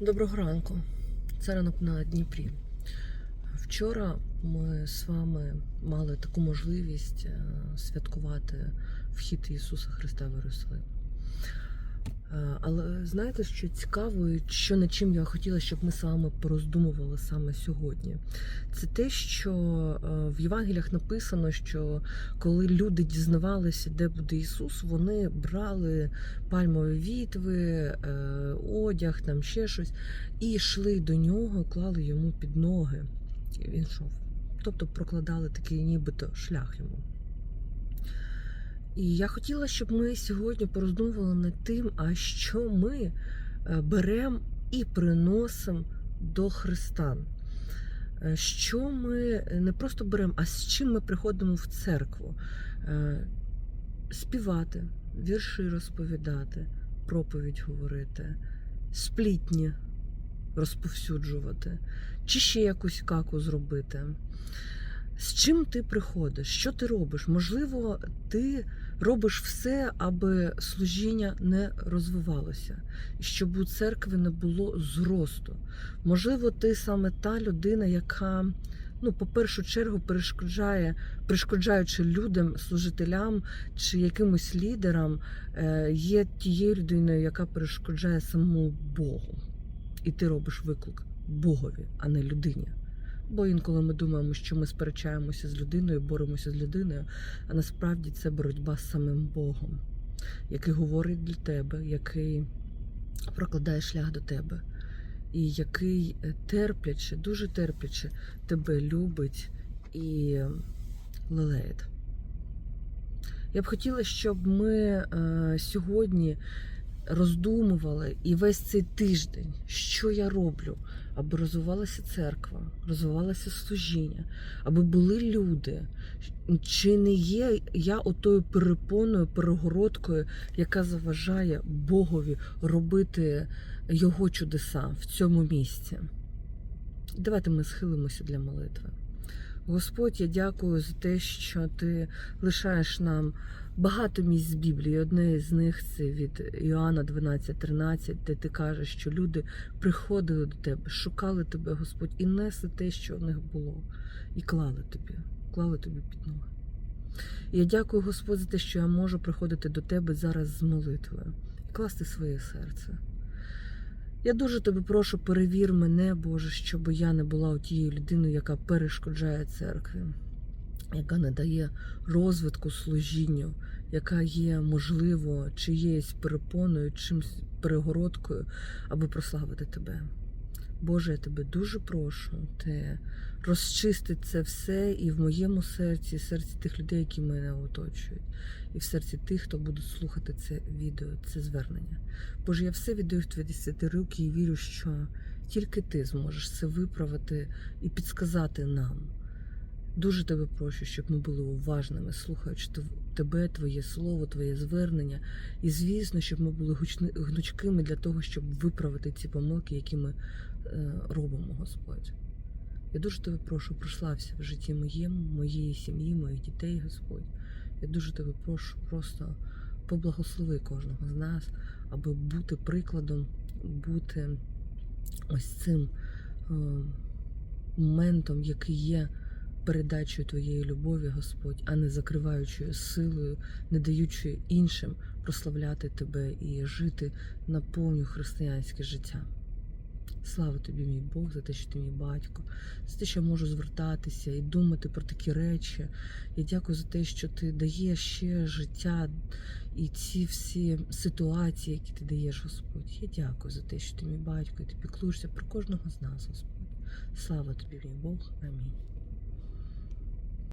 Доброго ранку. Це ранок на Дніпрі. Вчора ми з вами мали таку можливість е, святкувати вхід Ісуса Христа в Єрусалим. Е, Але знаєте, що цікаво, і що над чим я хотіла, щоб ми з вами пороздумували саме сьогодні? Це те, що е, в Євангеліях написано, що коли люди дізнавалися, де буде Ісус, вони брали пальмові вітви, е, одяг, там ще щось, і йшли до нього, клали йому під ноги. І він йшов. Тобто прокладали такий нібито шлях йому. І я хотіла, щоб ми сьогодні пороздумували над тим, а що ми беремо і приносимо до Христа. Е, Що ми не просто беремо, а з чим ми приходимо в церкву? Е, Співати, вірші розповідати, проповідь говорити, сплітні розповсюджувати, чи ще якусь каку зробити. З чим ти приходиш? Що ти робиш? Можливо, ти робиш все, аби служіння не розвивалося, щоб у церкві не було зросту. Можливо, ти саме та людина, яка, ну, по першу чергу, перешкоджає, перешкоджаючи людям, служителям чи якимось лідерам, е, є тією людиною, яка перешкоджає самому Богу. І ти робиш виклик Богові, а не людині. Бо інколи ми думаємо, що ми сперечаємося з людиною, боремося з людиною, а насправді це боротьба з самим Богом, який говорить для тебе, який прокладає шлях до тебе, і який терпляче, дуже терпляче тебе любить і лелеє. Я б хотіла, щоб ми е, сьогодні роздумували і весь цей тиждень, що я роблю, аби розвивалася церква, розвивалося служіння, аби були люди. Чи не є я отою перепоною, перегородкою, яка заважає Богові робити його чудеса в цьому місці? Давайте ми схилимося для молитви. Господь, я дякую за те, що ти лишаєш нам багато місць з Біблії. Одне з них це від Іоанна 12.13, де ти кажеш, що люди приходили до тебе, шукали тебе, Господь, і несли те, що в них було, і клали тобі, клали тобі під ноги. Я дякую, Господь, за те, що я можу приходити до тебе зараз з молитвою і класти своє серце. Я дуже тебе прошу, перевір мене, Боже, щоб я не була тією людиною, яка перешкоджає церкві, яка не дає розвитку служінню, яка є, можливо, чиєюсь перепоною, чимсь перегородкою, аби прославити тебе. Боже, я тебе дуже прошу, ти розчисти це все і в моєму серці, і в серці тих людей, які мене оточують, і в серці тих, хто буде слухати це відео, це звернення. Боже, я все віддаю в твої десяти руки і вірю, що тільки ти зможеш це виправити і підсказати нам. Дуже тебе прошу, щоб ми були уважними, слухаючи тебе, твоє слово, твоє звернення. І, звісно, щоб ми були гнучкими для того, щоб виправити ці помилки, які ми робимо, Господь. Я дуже тебе прошу, прослався в житті моєму, моєї сім'ї, моїх дітей, Господь. Я дуже тебе прошу, просто поблагослови кожного з нас, аби бути прикладом, бути ось цим е, моментом, який є передачею твоєї любові, Господь, а не закриваючою силою, не даючи іншим прославляти тебе і жити на повню християнське життя. Слава тобі, мій Бог, за те, що ти мій батько, за те, що я можу звертатися і думати про такі речі. Я дякую за те, що ти даєш ще життя і ці всі ситуації, які ти даєш, Господь. Я дякую за те, що ти мій батько, і ти піклуєшся про кожного з нас, Господь. Слава тобі, мій Бог. Амінь.